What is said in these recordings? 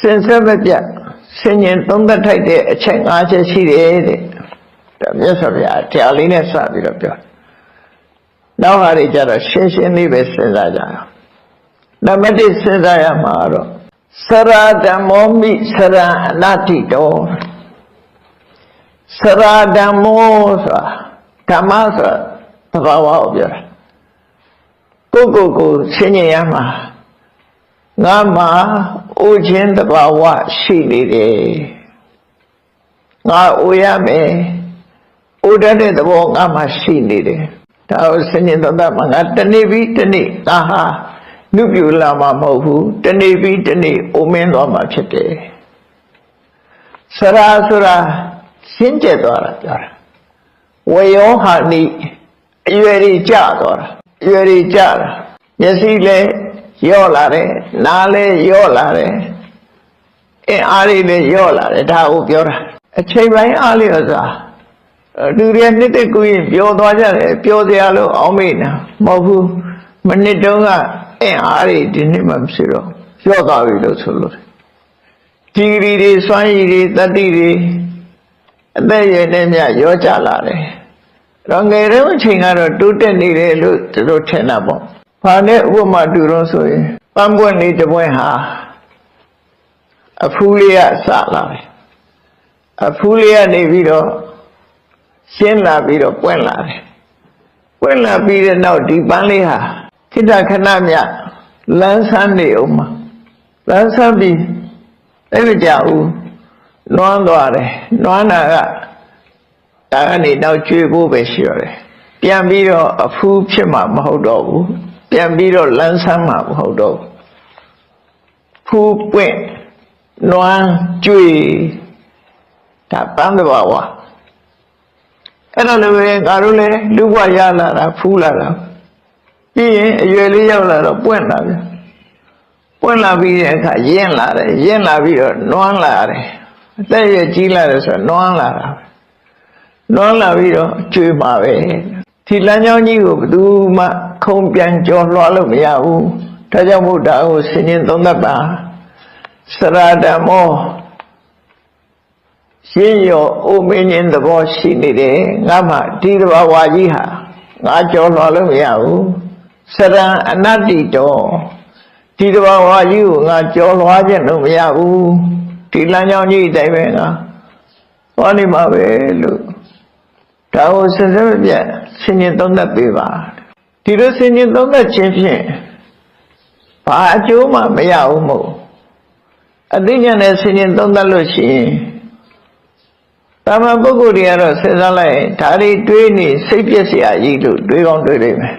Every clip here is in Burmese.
စင်ဆက်မပြတ်ဆင်ញင်သုံးသက်ထိုက်တဲ့အချက်၅ချက်ရှိတယ်တဲ့ဒါမြတ်စွာဘုရားတရားလေးနဲ့စပြီးတော့ပြောနောက်ဟာတွေကြတော့ရှင်းရှင်းလေးပဲစဉ်းစားကြအောင်နံပါတ်1စဉ်းစားရမှာတော့စရာဓမ္မောမိစရံအနတ္တိတောစရာဓမ္မောဆိုတာဓမ္မဆိုတာသဘာဝကိုပြောတာကိုယ့်ကိုယ်ကိုဆင်ញင်ရမှာ ငါမှာအိုခြင်းတဘာဝရှိနေတယ်ငါအိုရမယ်အိုတတ်တဲ့သဘောငါမှာရှိနေတယ်ဒါကိုစဉ္ញသတ္တမှာငါတနေ့ပြီးတနေ့ဒါဟာနုပြူလာမှာမဟုတ်ဘူးတနေ့ပြီးတနေ့အိုမင်းသွားမှာဖြစ်တယ်စရာဆိုတာရှင်းကျက်သွားတာပြောတာဝေယောဟာနိအရွယ်ကြီးကြသွားတာအရွယ်ကြီးကြတာမျက်စိလည်း ယော့လာတယ်နားလည်းယော့လာတယ်အင်းအားလေးလည်းယော့လာတယ်ဒါကိုပြောတာအချိန်ပိုင်းအားလေးဆိုတာလူတွေနှစ်သက်ကိုရင်ပြောသွားကြတယ်ပြောစရာလို့အောင်းမေ့နေမဟုတ်ဘူးမနစ်တုန်းကအင်းအားလေးဒီနေ့မှဖြစ်တော့ယော့သွားပြီလို့ဆိုလို့ဒီဂရီတွေစွမ်းရည်တွေတတ္တိတွေအသက်ရည်နဲ့မြရောကြလာတယ်တော့ငယ်တုန်းအချိန်ကတော့တိုးတက်နေတယ်လို့သူတို့ထင်တာပေါ့။ ဘာနဲ့ဥပမာတူတော့ဆိုရင်ပန်းပွင့်လေးတစ်ပွင့်ဟာအဖူးလေးကစလာတယ်။အဖူးလေးကနေပြီးတော့ရှင်းလာပြီးတော့ပွင့်လာတယ်။ပွင့်လာပြီးတဲ့နောက်ဒီပန်းလေးဟာခိတခဏမြလန်းဆန်းနေအောင်မှာလန်းဆန်းပြီးအဲ့မကြဘူး။နွမ်းသွားတယ်။နွမ်းတာကဒါကနေနောက်ကျွေးဖို့ပဲရှိရတယ်။ပြန်ပြီးတော့အဖူးဖြစ်မှာမဟုတ်တော့ဘူး။ ပြန်ပြီးတော့လန်းဆန်းမှာမဟုတ်တော့ဘူးဖူးပွင့်နွမ်းကြွေဒါပန်းတဘာဝအဲ့တော့လည်းပဲငါတို့လည်းလူ့ဘဝရလာတာဖူးလာတာပြီးရင်အရွယ်လေးရောက်လာတော့ပွင့်လာပြန်ပွင့်လာပြီးတဲ့အခါရင့်လာတယ်ရင့်လာပြီးတော့နွမ်းလာတယ်အသက်ရကြီးလာတယ်ဆိုတော့နွမ်းလာတာနွမ်းလာပြီးတော့ကျွေးပါပဲဒီလမ်းကြောင်းကြီးကိုဘယ်သူမှ ခုံပြန်ကြော်လွှားလို့မရဘူးဒါကြောင့်မို့ဒါကိုဆင်ញင်သုံးသပ်ပါစရဓမ္မောရှင်းရောအိုမင်းင်းသဘောရှိနေတယ်ငါမှဒီတဘာဝါကြီးဟာငါကြော်လွှားလို့မရဘူးစရံအနတ္တိတောဒီတဘာဝါကြီးကိုငါကြော်လွှားခြင်းလို့မရဘူးဒီလမ်းကြောင်းကြီးအတိုင်းပဲငါဟောနေမှာပဲလို့ဒါကိုစစမပြတ်ဆင်ញင်သုံးသပ်ပေးပါ ဒီလိုဆင်ခြင်သုံးသပ်ခြင်းဖြင့်ဘာအကျိုးမှမရဘူးမို့အသိဉာဏ်နဲ့ဆင်ခြင်သုံးသပ်လို့ရှိရင်တာမန်ပုဂ္ဂိုလ်တွေကတော့စဉ်းစားလိုက်ဒါတွေတွေးနေစိတ်ပြက်စရာကြီးလို့တွေးကောင်းတွေးလိမ့်မယ်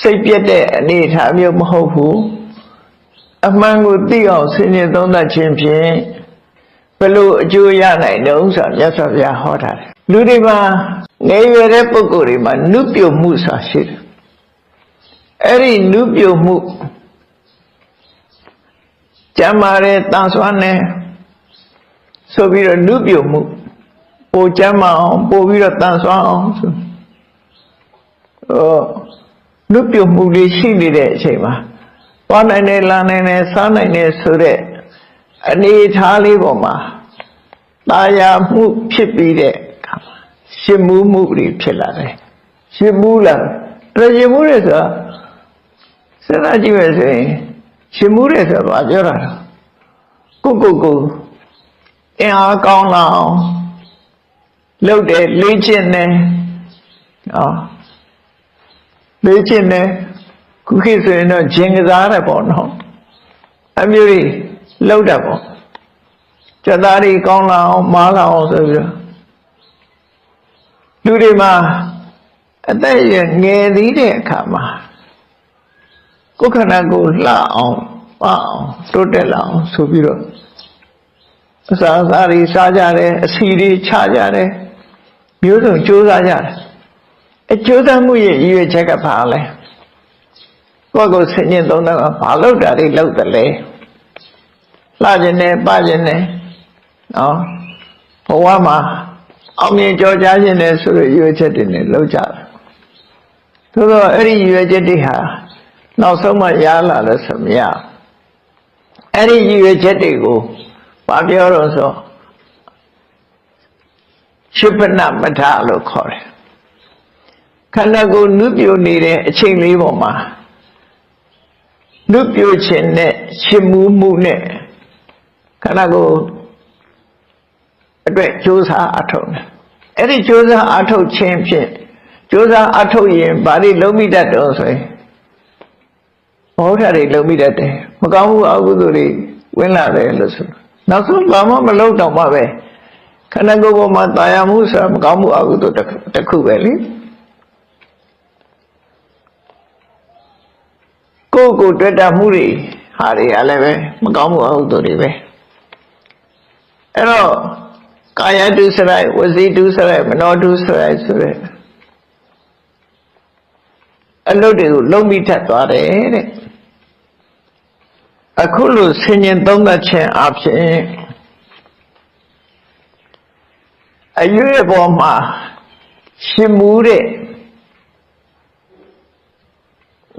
စိတ်ပြက်တဲ့အနေအထားမျိုးမဟုတ်ဘူးအမှန်ကိုသိအောင်ဆင်ခြင်သုံးသပ်ခြင်းဖြင့်ဘလို့အကျိုးရနိုင်တယ်ဥစ္စာမြတ်စွာဘုရားဟောတာလူတွေမှာငယ်ရွယ်တဲ့ပုဂ္ဂိုလ်တွေမှာနုပြုတ်မှုစာရှိတယ် အဲ့ဒီနုပြုတ်မှုကျမ်းမာတဲ့တန်ဆွမ်းတဲ့ဆိုပြီးတော့နုပြုတ်မှုပိုကျမ်းမာအောင်ပိုပြီးတော့တန်ဆွမ်းအောင်ဆိုဟောနုပြုတ်မှုလေးရှိနေတဲ့အချိန်မှာသွားနိုင်တယ်လာနိုင်တယ်စားနိုင်တယ်ဆိုတဲ့အနေထားလေးပေါ်မှာตาယာမှုဖြစ်ပြီးတဲ့အခါမှာရှင်မှုမှုတွေဖြစ်လာတယ်ရှင်မှုလာတယ်ရှင်မှုတွေဆိုတာ စဉ်းစားကြည့်မယ်ဆိုရင်ရှင်မှုတွေဆိုတာဘာပြောတာလဲကိုကိုကိုအင်အားကောင်းလာအောင်လုပ်တယ်လေ့ကျင့်တယ်ဟောလေ့ကျင့်တယ်ခုခေတ်ဆိုရင်တော့ဂျင်ကစားတယ်ပေါ့နော်အမျိုးကြီးလောက်တာပေါ့ကြက်သားတွေကောင်းလာအောင်မားလာအောင်ဆိုပြီးတော့လူတွေမှာအသက်ရငယ်သေးတဲ့အခါမှာ ကိုယ်ခန္ဓာကိုလှအောင်ပအောင်တိုးတက်လာအောင်ဆိုပြီးတော့အစာအစာတွေစားကြတယ်အစီတွေချကြတယ်မျိုးစုံကြိုးစားကြတယ်အကျိုးစားမှုရဲ့ရည်ရွယ်ချက်ကဘာလဲကိုယ့်ကိုယ်ဆင်ញင်သုံးတာကဘာလို့တာတွေလောက်တယ်လဲလှခြင်းနဲ့ပခြင်းနဲ့နော်ဘဝမှာအောင်မြင်ကြော်ကြားခြင်းနဲ့ဆိုရရွေးချက်တွေနဲ့လောက်ကြတယ်သို့တော့အဲ့ဒီရွေးချက်တွေဟာ နောက်ဆုံးမှရလာလို့ဆိုမရအဲ့ဒီရည်ရွယ်ချက်တွေကိုဘာပြောတော့ဆိုရှိပနမထလို့ခေါ်တယ်ခန္ဓာကိုယ်နုပြိုနေတဲ့အချိန်လေးပေါ်မှာနုပြိုခြင်းနဲ့ရှင်မှုမှုနဲ့ခန္ဓာကိုယ်အတွက်ကြိုးစားအထောက်တယ်အဲ့ဒီကြိုးစားအထောက်ခြင်းဖြင့်ကြိုးစားအထောက်ရင်ဘာတွေလုံးမိတတ်တော့ဆိုရင် ဘောဓာတွေလုံးမိတတ်တယ်မကောင်းမှုအကုသိုလ်တွေဝင်လာတယ်လို့ဆိုနောက်ဆုံးဘာမှမလုပ်တော့မှပဲခန္ဓာကိုယ်ပေါ်မှာတာယာမှုဆိုတာမကောင်းမှုအကုသိုလ်တစ်ခုပဲလေကိုယ်ကိုတွေ့တာမှုတွေဟာတွေကလည်းပဲမကောင်းမှုအကုသိုလ်တွေပဲအဲ့တော့ကာယတုစရိုက်ဝစီတုစရိုက်မနောတုစရိုက်ဆိုတဲ့အလုပ်တွေကိုလုံးပြီးထပ်သွားတယ်တဲ့ အခုလိုဆင်ញင်သုံးသပ်ခြင်းအဖြစ်အရွေပေါ်မှာရှင်မူတဲ့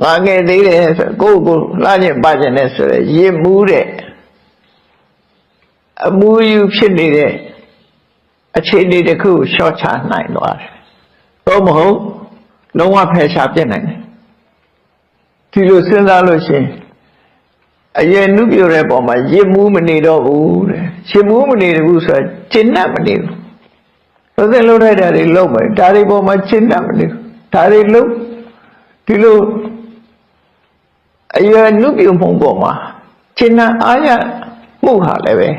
ငါငယ်သေးတယ်ဆိုကိုယ့်ကိုလှခြင်းပါခြင်းနဲ့ဆိုရရင်မူတဲ့အမူအယူဖြစ်နေတဲ့အခြေအနေတစ်ခုရှော့ချနိုင်သွားတယ်။သို့မဟုတ်လုံးဝဖယ်ရှားပြစ်နိုင်တယ်။ဒီလိုစဉ်းစားလို့ရှိရင် အရင်နုပြတဲ့ပုံမှာရစ်မှုမနေတော့ဘူးတဲ့။ရှင်မှုမနေဘူးဆိုတော့ကျင့်တတ်မနေဘူး။သောတဲ့လှုပ်ထိုက်တာတွေလှုပ်မယ်။ဒါတွေပုံမှာကျင့်တတ်မနေဘူး။ဒါတွေလှုပ်ဒီလိုအရင်နုပြမှုပုံမှာကျင့်တတ်အားရမှုဟာလည်းပဲ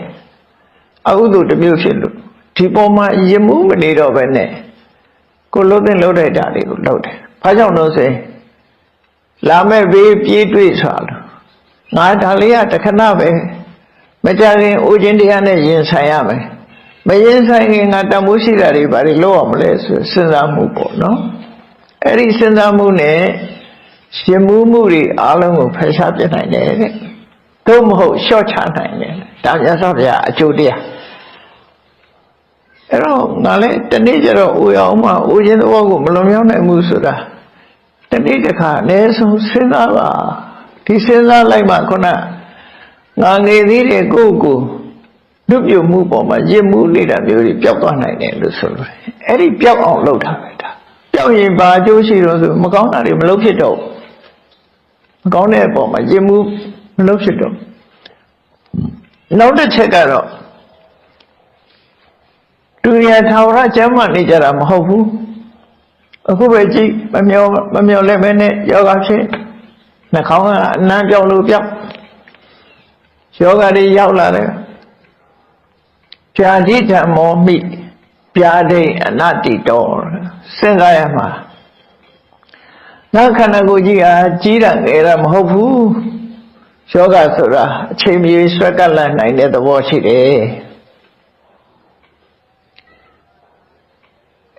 အကုသိုလ်တစ်မျိုးဖြစ်လို့ဒီပေါ်မှာယမှုမနေတော့ပဲနဲ့ကိုလှုပ်တဲ့လှုပ်တဲ့ဓာတ်တွေကိုလှုပ်တယ်။ဘာကြောင့်လို့ဆိုရင်လာမဲ့ဘေးပြေးတွေ့ဆိုတာလို့ ငါဒါလေးကတခဏပဲမကြခင်အိုခြင်းတရားနဲ့ရင်ဆိုင်ရမယ်။မရင်ဆိုင်ခင်ငါတမိုးရှိတာတွေဘာတွေလုပ်ရမလဲဆိုစဉ်းစားမှုပေါ့နော်။အဲ့ဒီစဉ်းစားမှုနဲ့ရှင်မှုမှုတွေအားလုံးကိုဖယ်ရှားပြနိုင်တယ်တဲ့။သို့မဟုတ်ရှော့ချနိုင်တယ်။ဒါမြတ်စွာဘုရားအကျိုးတရားအဲ့တော့ငါလည်းတနေ့ကျတော့အိုရအောင်မှအိုခြင်းသဘောကိုမလွန်မြောက်နိုင်ဘူးဆိုတာတနေ့တစ်ခါအနည်းဆုံးစဉ်းစားပါ ဒီစဉ်းစားလိုက်မှခုနငါငယ်သေးတဲ့ကိုယ့်ကိုလူပြုမှုပေါ်မှာရစ်မှုနေတာမျိုးတွေပျောက်သွားနိုင်တယ်လို့ဆိုလို့အဲ့ဒီပျောက်အောင်လုပ်တာပဲဒါပျောက်ရင်ဘာအကျိုးရှိတော့ဆိုမကောင်းတာတွေမလုပ်ဖြစ်တော့မကောင်းတဲ့အပေါ်မှာရစ်မှုမလုပ်ဖြစ်တော့နောက်တစ်ချက်ကတော့သူရထာဝရကျမ်းမာနေကြတာမဟုတ်ဘူးအခုပဲကြည့်မမျောမမျောလည်းပဲနဲ့ယောဂဖြစ် နှာခေါင်းကအနံ့ပြောင်းလို့ပြောင်းယောဂတွေရောက်လာတယ်ဖြာတိဓမ္မောမိပြာဒိအနတ္တိတော်စဉ်းစားရမှာငါခန္ဓာကိုယ်ကြီးဟာကြီးတာငယ်တာမဟုတ်ဘူးယောဂဆိုတာအချိန်မြေဆွဲကပ်လာနိုင်တဲ့သဘောရှိတယ်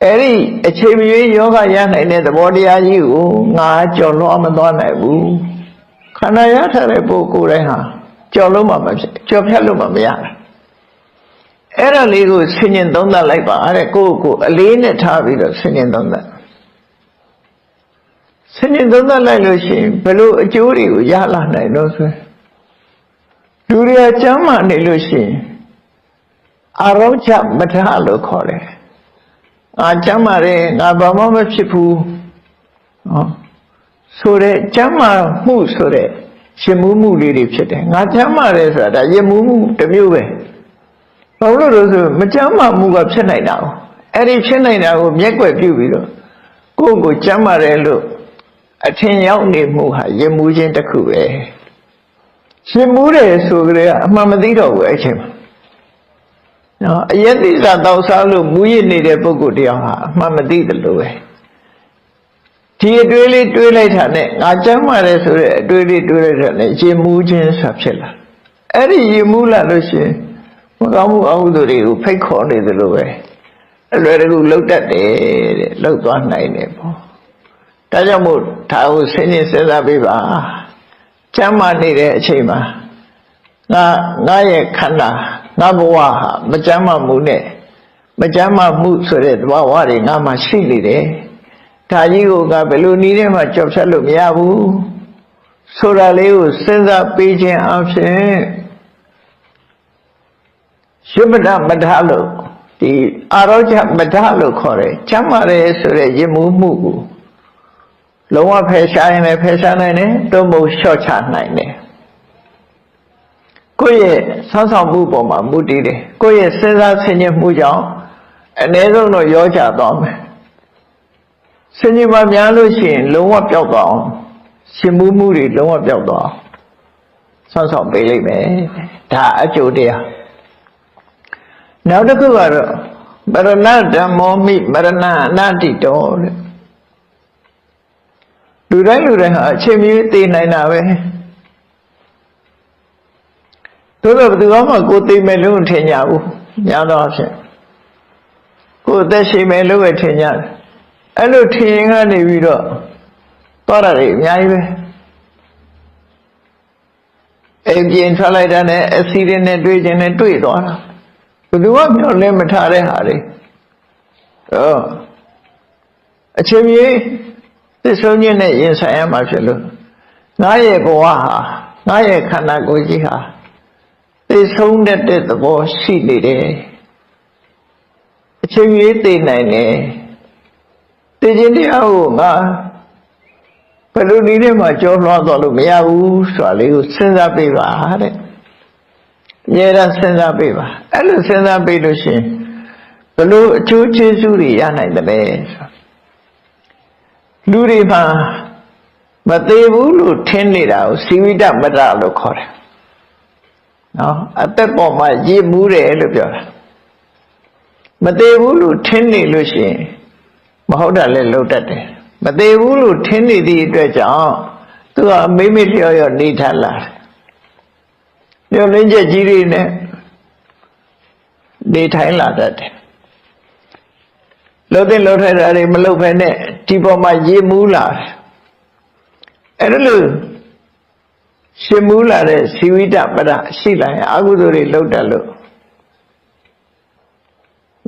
အဲ့ဒီအချိန်မရွေးယောဂရနိုင်တဲ့သဘောတရားကြီးကိုငါကြော်လွှမ်းမသွားနိုင်ဘူးခန္ဓာရထားတဲ့ပုဂ္ဂိုလ်တိုင်းဟာကြော်လို့မှမဖြစ်ကြော်ဖြတ်လို့မှမရဘူးအဲ့ဒါလေးကိုဆင်ញင်သုံးသပ်လိုက်ပါတဲ့ကိုယ့်ကိုအလေးနဲ့ထားပြီးတော့ဆင်ញင်သုံးသပ်ဆင်ញင်သုံးသပ်လိုက်လို့ရှိရင်ဘယ်လိုအကျိုးတွေကိုရလာနိုင်တော့ဆိုလူတွေကကျမ်းမာနေလို့ရှိရင်အာရောချမထလို့ခေါ်တယ် ငါကျမ်းမာတယ်ငါဘာမှမဖြစ်ဘူးဟောဆိုတဲ့ကျမ်းမာမှုဆိုတဲ့ရှင်မှုမှုလေးတွေဖြစ်တယ်ငါကျမ်းမာတယ်ဆိုတာဒါရင်မှုမှုတစ်မျိုးပဲဘာလို့လို့ဆိုမကျမ်းမာမှုကဖြစ်နိုင်တာ哦အဲ့ဒီဖြစ်နိုင်တာကိုမျက်ွယ်ပြုပြီးတော့ကိုယ့်ကိုကျမ်းမာတယ်လို့အထင်ရောက်နေမှုဟာရင်မှုချင်းတစ်ခုပဲရှင်မှုတယ်ဆိုကြတဲ့အမှန်မသိတော့ဘူးအဲ့ချိန်မှာ နော်အယက်တိစာတောက်စားလို့မူရစ်နေတဲ့ပုဂ္ဂိုလ်တယောက်ဟာအမှန်မသိတယ်လို့ပဲဒီအတွေးလေးတွေးလိုက်တာနဲ့ငါကျမ်းမာတယ်ဆိုတဲ့အတွေးလေးတွေးလိုက်တာနဲ့ရင်မူးခြင်းဆိုဖြစ်လာအဲ့ဒီရင်မူးလာလို့ရှိရင်မကောင်းမှုအဟုသူတွေကိုဖိတ်ခေါ်နေသလိုပဲအလွယ်တကူလှုပ်တတ်တယ်တဲ့လှုပ်သွားနိုင်တယ်ပေါ့ဒါကြောင့်မို့ဒါကိုဆင်းရဲစဉ်းစားပေးပါကျမ်းမာနေတဲ့အချိန်မှာငါငါရဲ့ခန္ဓာ ငါဘဝဟာမကြမ်းမမှုနဲ့မကြမ်းမမှုဆိုတဲ့သဘာဝတွေငါမှရှိနေတယ်ဒါကြီးကိုကဘယ်လိုနည်းနဲ့မှကြောက်ဖြတ်လို့မရဘူးဆိုတာလေးကိုစဉ်းစားပေးခြင်းအဖြစ်ရှုမတမထလို့ဒီအာရောချမထလို့ခေါ်တယ်ချမ်းသာတယ်ဆိုတဲ့ယဉ်မှုမှုကိုလုံးဝဖယ်ရှားရင်လည်းဖယ်ရှားနိုင်တယ်တွုံမို့လျှော့ချနိုင်တယ် ကိုယ့်ရဲ့ဆောင်းဆောင်မှုပေါ်မှာမူတည်တယ်ကိုယ့်ရဲ့စဉ်းစားဆင်ခြင်မှုကြောင့်အ ਨੇ ဆုံးတော့ရောချသွားမယ်ဆင်ခြင်ပါများလို့ရှိရင် လုံးဝပျောက်သွားအောင်ရှင်မှုမှုတွေလုံးဝပျောက်သွားအောင်ဆောင်းဆောင်ပေးလိုက်မယ်ဒါအကျိုးတရားနောက်တစ်ခုကတော့မရဏဓမ္မောမိမရဏအနတ္တိတောတဲ့လူတိုင်းလူတိုင်းဟာအချိန်မီသိနိုင်တာပဲ သို့တော့ဘယ်သူမှကိုသိမယ်လို့ထင်ကြဘူးညာတော့အဖြစ်ကိုအသက်ရှင်မယ်လို့ပဲထင်ကြတယ်အဲ့လိုထင်ရင်ကနေပြီးတော့သွားတာတွေအများကြီးပဲအိမ်ပြင်ထွက်လိုက်တာနဲ့အစီရင်နဲ့တွေ့ခြင်းနဲ့တွေ့သွားတာဘယ်သူမှမျှော်လင့်မထားတဲ့ဟာတွေဟောအချိန်ကြီးသစ္ဆုံးခြင်းနဲ့ရင်ဆိုင်ရမှာဖြစ်လို့ငါရဲ့ဘဝဟာငါရဲ့ခန္ဓာကိုယ်ကြီးဟာ သိဆုံးတဲ့တဲ့သဘောရှိနေတယ်အချိန်ကြီးသိနိုင်တယ်သိခြင်းတရားကိုငါဘယ်လိုနည်းနဲ့မှကြောလွှားသွားလို့မရဘူးဆိုတာလေးကိုစဉ်းစားပေးပါတဲ့အများအားစဉ်းစားပေးပါအဲ့လိုစဉ်းစားပေးလို့ရှိရင်ဘယ်လိုအကျိုးကျေးဇူးတွေရနိုင်တယ်လဲဆိုလူတွေမှာမသေးဘူးလို့ထင်နေတာကိုစီဝိတမတ္တလို့ခေါ်တယ် နော်အသက်ပေါ်မှာရည်မူးတယ်လို့ပြောတာမသေးဘူးလို့ထင်နေလို့ရှိရင်မဟုတ်တာလည်းလှုပ်တတ်တယ်မသေးဘူးလို့ထင်နေသည့်အတွက်ကြောင့်သူကမိမိလျော်လျော်နေထလာတယ်ညှို့လင်းချက်ကြီးတွေနဲ့နေထိုင်လာတတ်တယ်လှုပ်တဲ့လှုပ်ထိုက်တာတွေမလှုပ်ဖ ೇನೆ ဒီပေါ်မှာရေမူးလာတယ်အဲ့ဒါလို့ ရှင်မူးလာတဲ့စီဝိတပဒရှိလာရင်အကုသိုလ်တွေလှုပ်တယ်လို့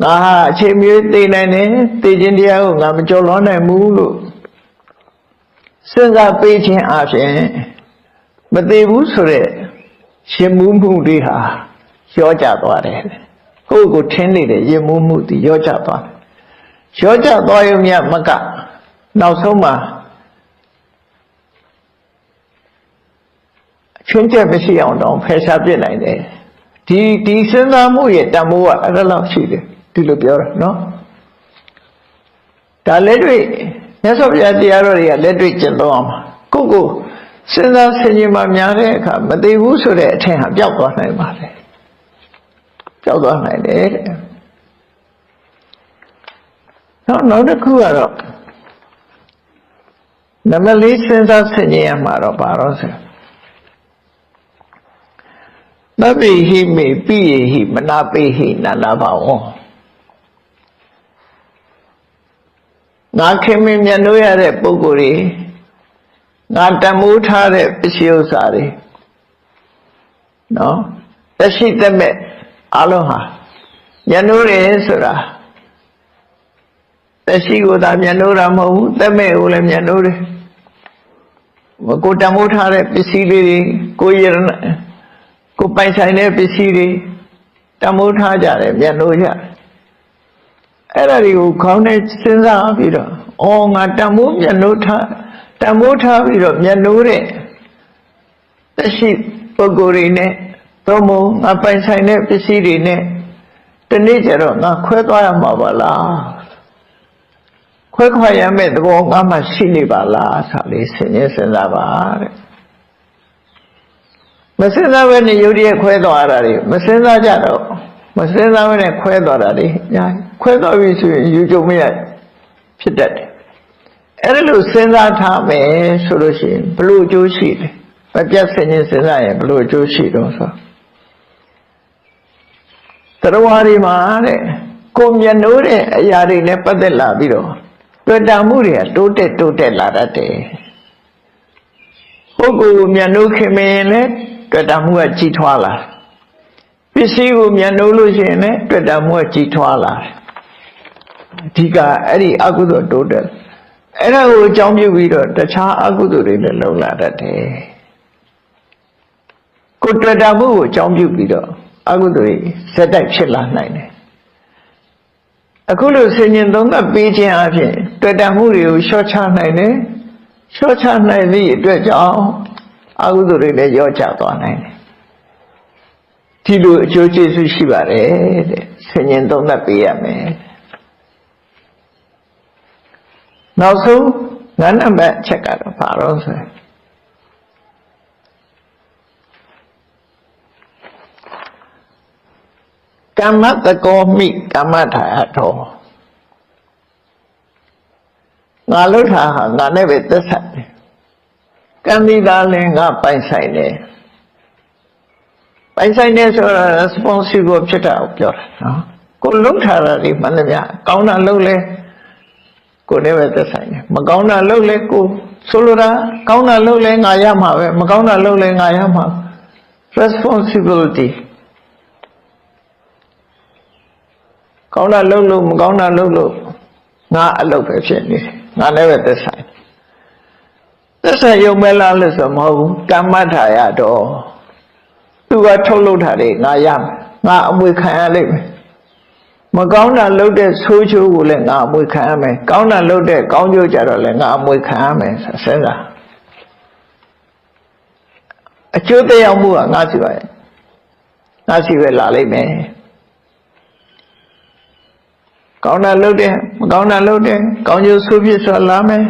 ငါဟာအချိန်မျိုးသိနိုင်တယ်သိခြင်းတရားကိုငါမကြော်လွှမ်းနိုင်ဘူးလို့စဉ်းစားပေးခြင်းအပြင်မသိဘူးဆိုတဲ့ရှင်မူးမှုတွေဟာရောကြသွားတယ်ကိုယ့်ကိုထင်းနေတဲ့ရင်မူးမှုတွေရောကြသွားတယ်ရောကြသွားရုံမြမကနောက်ဆုံးမှာ ချွင်းချက်မရှိအောင်တော့ဖယ်ရှားပြစ်နိုင်တယ်ဒီဒီစဉ်းစားမှုရဲ့တန်ဖိုးကအဲ့ဒါလောက်ရှိတယ်ဒီလိုပြောတာနော်ဒါလက်တွေ့မြတ်စွာဘုရားတရားတော်တွေကလက်တွေ့ကျင့်သုံးအောင်ပါကိုကိုစဉ်းစားဆင်ခြင်မှများတဲ့အခါမသိဘူးဆိုတဲ့အထင်ဟာပျောက်သွားနိုင်ပါတယ်ပျောက်သွားနိုင်တယ်တဲ့နောက်နောက်တစ်ခုကတော့နမလေးစဉ်းစားဆင်ခြင်ရမှာတော့ဘာလို့ဆို သဗ္ဗိဟိမေပိယေဟိမနာပိဟိနာနာဘဝံငါခင်မင်မြတ်လို့ရတဲ့ပုဂ္ဂိုလ်တွေငါတမိုးထားတဲ့ပစ္စည်းဥစ္စာတွေနော်တရှိတမဲ့အလုံးဟာမြတ်လို့တယ်ဆိုတာတရှိကိုသာမြတ်လို့တာမဟုတ်ဘူးတမဲ့ကိုလည်းမြတ်လို့တယ်ကိုတမိုးထားတဲ့ပစ္စည်းလေးတွေကိုရ ကိုပိုင်ဆိုင်တဲ့ပစ္စည်းတွေတမိုးထားကြတယ်မြတ်လို့ကြတယ်အဲ့ဒါတွေကိုခေါင်းနဲ့စဉ်းစားပြီးတော့အော်ငါတမိုးမြတ်လို့ထားတမိုးထားပြီးတော့မြတ်လို့တဲ့တရှိပုဂ္ဂိုလ်တွေနဲ့သို့မဟုတ်ငါပိုင်ဆိုင်တဲ့ပစ္စည်းတွေနဲ့တနေ့ကျတော့ငါခွဲသွားရမှာပါလားခွဲခွာရမယ့်သဘောငါမှရှိနေပါလားဆိုလေးစဉ်းစဉ်းစားပါတဲ့ မစဉ်းစားဘဲနဲ့ယုတ်တည်းခွဲသွားတာတွေမစဉ်းစားကြတော့မစဉ်းစားဘဲနဲ့ခွဲသွားတာတွေညာခွဲသွားပြီဆိုရင်ယူကြုံမရဖြစ်တတ်တယ်အဲ့ဒါလို့စဉ်းစားထားမယ်ဆိုလို့ရှိရင်ဘလို့အကျိုးရှိတယ်မပြတ်စင်ရင်စဉ်းစားရင်ဘလို့အကျိုးရှိတော့ဆိုတရားဝါဒီမှာတဲ့ကိုမျက်နှိုးတဲ့အရာတွေနဲ့ပတ်သက်လာပြီးတော့တွေ့တာမှုတွေကတိုးတက်တိုးတက်လာတတ်တယ်ပုဂ္ဂိုလ်ကိုမျက်နှိုးခင်မရင်လည်း တွေ့တာမှုကကြီးထွားလာပစ္စည်းကိုမျက်နှိုးလို့ရှိရင်လည်းတွေ့တာမှုကကြီးထွားလာအဓိကအဲ့ဒီအကုသိုလ်တိုးတက်အဲ့ဒါကိုအကြောင်းပြုပြီးတော့တခြားအကုသိုလ်တွေလည်းလုံလာတတ်တယ်ကိုတွေ့တာမှုကိုအကြောင်းပြုပြီးတော့အကုသိုလ်တွေစက်တိုက်ဖြစ်လာနိုင်တယ်အခုလိုဆင်ញင်သုံးသပ်ပေးခြင်းအပြင်တွေ့တမှုတွေကိုလျှော့ချနိုင်တယ်လျှော့ချနိုင်သည့်အတွက်ကြောင့် အကုသိုလ်တွေလည်းရော့ချသွားနိုင်တယ်ဒီလိုအကျိုးကျေးဇူးရှိပါတယ်တဲ့ဆင်ញင်သုံးသပ်ပေးရမယ်နောက်ဆုံးငါးနံပါတ်အချက်ကတော့ဘာလို့ဆိုရင်ကမ္မတကောမိကမ္မထာယထောငါလှုပ်တာဟာငါနဲ့ပဲသက်ဆိုင်တယ် ကံဒီသားလည်းငါပိုင်ဆိုင်တယ်ပိုင်ဆိုင်တယ်ဆိုတာ responsible ဖြစ်တာကိုပြောတာနော်ကိုလှုပ်ထားတာဒီမှန်တယ်ဗျကောင်းတာလှုပ်လဲကိုနဲ့ပဲသက်ဆိုင်တယ်မကောင်းတာလှုပ်လဲကိုဆိုလိုတာကောင်းတာလှုပ်လဲငါရမှာပဲမကောင်းတာလှုပ်လဲငါရမှာ responsibility ကောင်းတာလုပ်လို့မကောင်းတာလုပ်လို့ငါအလုပ်ပဲဖြစ်နေတယ်ငါလည်းပဲသက်ဆိုင် သက်ဆိုင်ရုံပဲလားလို့ဆိုမဟုတ်ဘူးကမ္မထာရတော့သူကထုတ်လုပ်တာတွေငါရမယ်ငါအမွေခံရလိမ့်မယ်မကောင်းတာလုပ်တဲ့ဆိုးချိုးကိုလည်းငါအမွေခံရမယ်ကောင်းတာလုပ်တဲ့ကောင်းကျိုးကြတော့လည်းငါအမွေခံရမယ်စဉ်းစားအကျိုးတရားမှုကငါစီပါရဲ့ငါစီပဲလာလိမ့်မယ်ကောင်းတာလုပ်တယ်မကောင်းတာလုပ်တယ်ကောင်းကျိုးဆိုးပြစ်ဆိုလာမယ်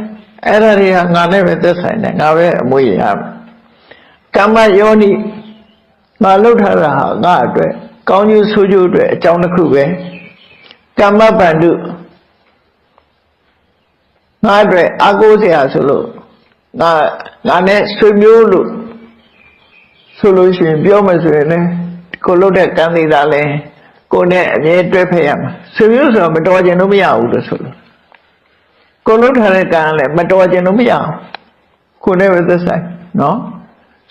အဲ့ဒါတွေကငါနဲ့ပဲသက်ဆိုင်တယ်ငါပဲအမွေရမယ်ကမ္မယောနိငါလုပ်ထားတာဟာငါအတွက်ကောင်းကျိုးဆိုးကျိုးအတွက်အကြောင်းတစ်ခုပဲကမ္မပန္တုငါအတွက်အာကိုးစရာဆိုလို့ငါငါနဲ့ဆွေမျိုးလို့ဆိုလို့ရှိရင်ပြောမယ်ဆိုရင်လည်းကိုလုပ်တဲ့ကံသေးတာလဲကိုနဲ့အမြဲတွဲဖက်ရမှာဆွေမျိုးဆိုတော့မတော်ကျင်လို့မရဘူးလို့ဆိုလို့ ကိုလုပ်ထားတဲ့ကံလည်းမတော်ကျင်လို့မရဘူးကိုနဲ့ပဲသက်ဆိုင်နော်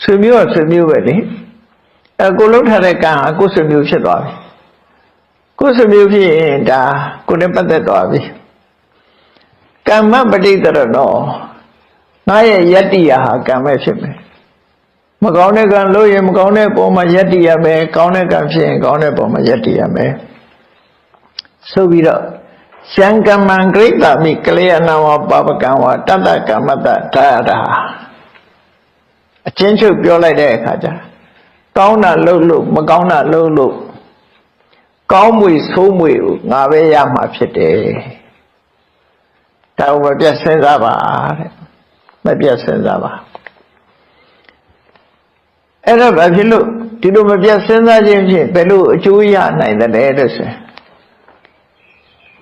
ဆွေမျိုးကဆွေမျိုးပဲလေအဲကိုလုပ်ထားတဲ့ကံဟာကိုဆွေမျိုးဖြစ်သွားပြီကိုဆွေမျိုးဖြစ်ရင်ဒါကိုနဲ့ပတ်သက်သွားပြီကမ္မပဋိတရဏောငါရဲ့ယတ္တိယဟာကံပဲဖြစ်မယ်မကောင်းတဲ့ကံလို့ရင်မကောင်းတဲ့ပုံမှာယက်တည်ရမယ်ကောင်းတဲ့ကံဖြစ်ရင်ကောင်းတဲ့ပုံမှာယက်တည်ရမယ်ဆိုပြီးတော့ ရှံကမံဂရိတမိကလျာဏဝပပကံဝတတ္တကမ္မတဒါရတာအချင်းချုပ်ပြောလိုက်တဲ့အခါကျကောင်းတာလုပ်လို့မကောင်းတာလုပ်လို့ကောင်းမွေဆိုးမွေကိုငါပဲရမှာဖြစ်တယ်ဒါကိုမပြတ်စဉ်းစားပါတဲ့မပြတ်စဉ်းစားပါအဲ့တော့ဘာဖြစ်လို့ဒီလိုမပြတ်စဉ်းစားခြင်းဖြင့်ဘယ်လိုအကျိုးရနိုင်သလဲလို့ဆို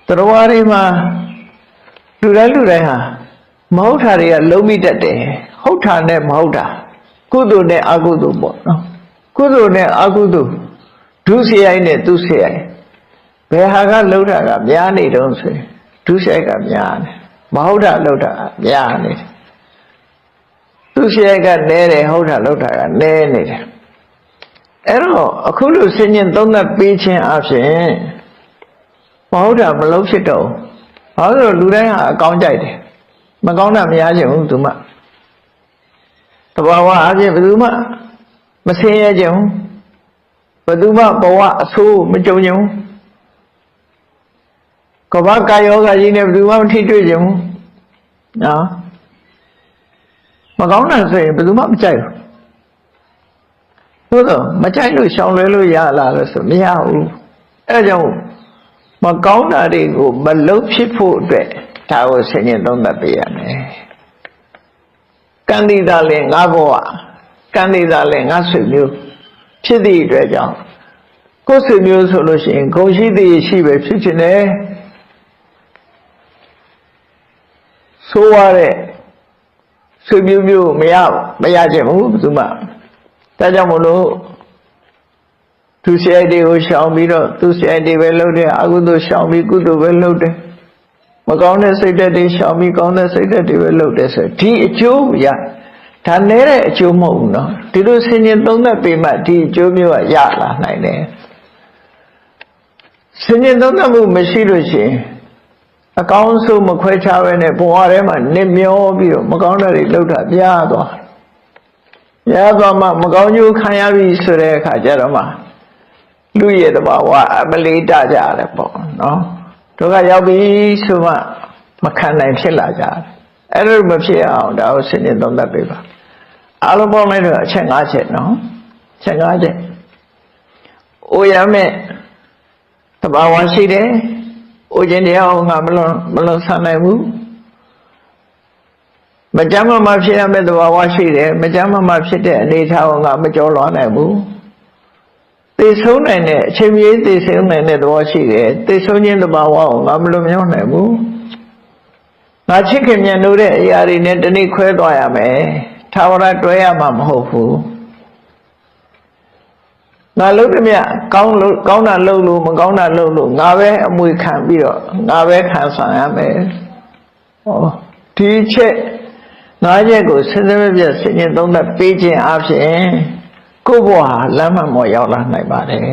တရားတွေမှာလူတိုင်းလူတိုင်းဟာမဟုတ်တာတွေကလုံးမိတတ်တယ်ဟုတ်တာနဲ့မဟုတ်တာကုသိုလ်နဲ့အကုသိုလ်ပေါ့နော်ကုသိုလ်နဲ့အကုသိုလ်ဒုစရိုက်နဲ့သူစရိုက်ဘယ်ဟာကလှုပ်တာကများနေတုံးဆိုရင်ဒုစရိုက်ကများတယ်မဟုတ်တာလှုပ်တာများနေတယ်သူ့ရှိရကနဲတယ်ဟုတ်တာလောက်တာကနဲနေတယ်အဲ့တော့အခုလိုဆင်ញင်သုံးသပ်ပေးခြင်းအပြင် မဟုတ်တာမလုံးဖြစ်တော့ဘာလို့လူတိုင်းဟာအကောင်းကြိုက်တယ်မကောင်းတာမရချင်ဘူးသူမှတဘာဝအပြင်ဘယ်သူမှမဆင်းရဲကြဘူးဘယ်သူမှဘဝအဆိုးမကြုံကြဘူးကဘာကာယောဂကြီးနဲ့ဘယ်သူမှမထိတွေ့ကြဘူးနော်မကောင်းတာဆိုရင်ဘယ်သူမှမကြိုက်ဘူးသို့တော့မကြိုက်လို့ရှောင်လွဲလို့ရလာလို့ဆိုမရဘူးအဲဒါကြောင့် မကောင်းတာတွေကိုမလုပ်ဖြစ်ဖို့အတွက်ဒါကိုဆင်ញင်သုံးသပ်ပေးရမယ်ကံဒီသာလည်းငါဘဝကံဒီသာလည်းငါဆွေမျိုးဖြစ်သည့်အတွက်ကြောင့်ကိုယ်ဆွေမျိုးဆိုလို့ရှိရင်ဂုံရှိသည်ရှိပဲဖြစ်ချင်တယ်ဆိုရတဲ့ဆွေမျိုးမျိုးမရမရခြင်းဘူးဘယ်သူမှဒါကြောင့်မလို့ သူစရိုက်တွေကိုရှောင်ပြီးတော့သူစရိုက်တွေပဲလှုပ်တယ်အကုသိုလ်ရှောင်ပြီးကုသိုလ်ပဲလှုပ်တယ်မကောင်းတဲ့စိတ်ဓာတ်တွေရှောင်ပြီးကောင်းတဲ့စိတ်ဓာတ်တွေပဲလှုပ်တယ်ဆိုဒီအကျိုးရဒါနဲ့တဲ့အကျိုးမဟုတ်ဘူးနော်ဒီလိုဆင်ញင်သုံးသက်ပေမှဒီအကျိုးမျိုးကရလာနိုင်တယ်ဆင်ញင်သုံးသက်မှုမရှိလို့ရှင်အကောင်းဆုံးမခွဲခြားပဲနဲ့ဘဝထဲမှာနစ်မျောပြီးတော့မကောင်းတာတွေလှုပ်တာပြားသွားပြားသွားမှမကောင်းကျိုးခံရပြီဆိုတဲ့အခါကျတော့မှ လူရဲ့တဘာဝအမလေးတကြတယ်ပေါ့နော်တို့ကရောက်ပြီဆိုမှမခံနိုင်ဖြစ်လာကြတယ်အဲ့လိုမဖြစ်အောင်ဒါကိုစဉ်းကျင်သုံးသပ်ပေးပါအားလုံးပေါင်းလိုက်တော့အချက်၅ချက်နော်အချက်၅ချက်အိုရမဲ့တဘာဝရှိတယ်အိုခြင်းတရားကိုငါမလွန်မလွန်ဆန်နိုင်ဘူးမကြမ်းမမဖြစ်ရမယ့်သဘာဝရှိတယ်မကြမ်းမမဖြစ်တဲ့အနေအထားကိုငါမကြောလွှားနိုင်ဘူး သိဆုံးနိုင်တဲ့အချိန်ကြီးသိဆုံးနိုင်တဲ့သဘောရှိတယ်သိဆုံးခြင်းသဘာဝကိုငါမလွန်မြောက်နိုင်ဘူးငါချစ်ခင်မြတ်လို့တဲ့အရာတွေနဲ့တနေ့ခွဲသွားရမယ်ထာဝရတွဲရမှာမဟုတ်ဘူးငါလုပ်သမျှကောင်းလို့ကောင်းတာလုပ်လို့မကောင်းတာလုပ်လို့ငါပဲအမွေခံပြီးတော့ငါပဲခံဆောင်ရမယ်ဟောဒီချက်ငါးချက်ကိုစဉ်းစားပြစဉ်းကျင်သုံးသပ်ပေးခြင်းအပြင် ကိုယ့်ဘဝဟာလမ်းမှန်ပေါ်ရောက်လာနိုင်ပါတယ်